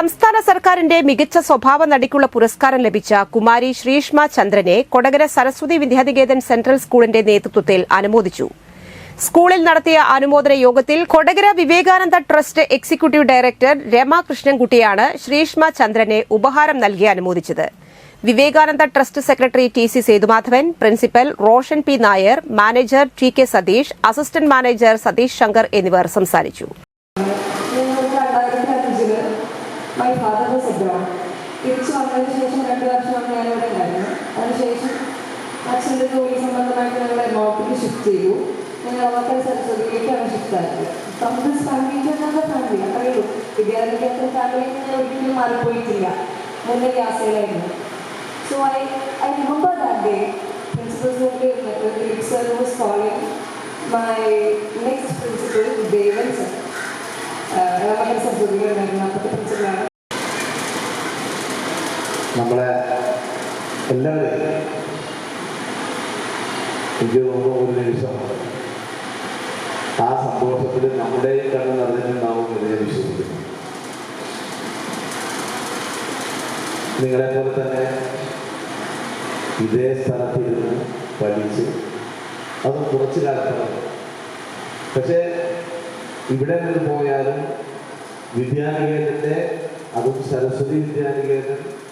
സംസ്ഥാന സർക്കാരിന്റെ മികച്ച സ്വഭാവ നടിക്കുള്ള പുരസ്കാരം ലഭിച്ച കുമാരി ശ്രീഷ്മ ചന്ദ്രനെ കൊടകര സരസ്വതി വിദ്യാനികേതൻ സെൻട്രൽ സ്കൂളിന്റെ നേതൃത്വത്തിൽ അനുമോദിച്ചു. സ്കൂളിൽ നടത്തിയ അനുമോദന യോഗത്തിൽ Kodakara Vivekananda trust executive director Rama കൃഷ്ണൻകുട്ടിയാണ് Sreeshma ചന്ദ്രനെ ഉപഹാരം നൽകി അനുമോദിച്ചത്. Vivekananda trust secretary T C Sethumadhavan principal Roshan P Nair manager T K Satheesh assistant manager Satheesh Shankar എന്നിവർ സംസാരിച്ചു. മൈ ഫാദർ വാസ് എബ്രോഡ് തിരിച്ചു വന്നതിന് ശേഷം രണ്ട് വർഷം ഞാൻ ഇവിടെ ഉണ്ടായിരുന്നു അതിനുശേഷം അച്ഛൻ്റെ ജോലി സംബന്ധമായിട്ട് ഞങ്ങൾ എറണാകുളത്തേക്ക് ഷിഫ്റ്റ് ചെയ്തു ഞങ്ങൾ അവർക്ക് സരസ്വതിയിലേക്കാണ് ഷിഫ്റ്റ് ആയത് from this family to another family അത്രയേ ഉള്ളൂ വിദ്യാർത്ഥികൾക്ക് ഫാമിലിയിൽ നിന്ന് ഒരിക്കലും മാറിപ്പോയിട്ടില്ല മുന്നേ ഗ്യാസയിലായിരുന്നു so I I remember that day പ്രിൻസിപ്പൽസിനൊക്കെ ഇരുന്നിട്ട് Dileep sir was calling my next principal Devan sir നമ്മളെ എല്ലാവരും ആ സന്തോഷത്തിൽ നമ്മുടെ കണ്ണ് നിറഞ്ഞിട്ടുണ്ടാവും എന്ന് ഞാൻ വിശ്വസിക്കുന്നു നിങ്ങളെ പോലെ തന്നെ ഇതേ സ്ഥലത്തിരുന്ന് പഠിച്ച് അത് കുറച്ചു കാലത്താണ് പക്ഷേ ഇവിടെ നിന്ന് പോയാലും വിദ്യാനികേതന്റെ അതും സരസ്വതി വിദ്യാനികേതൻ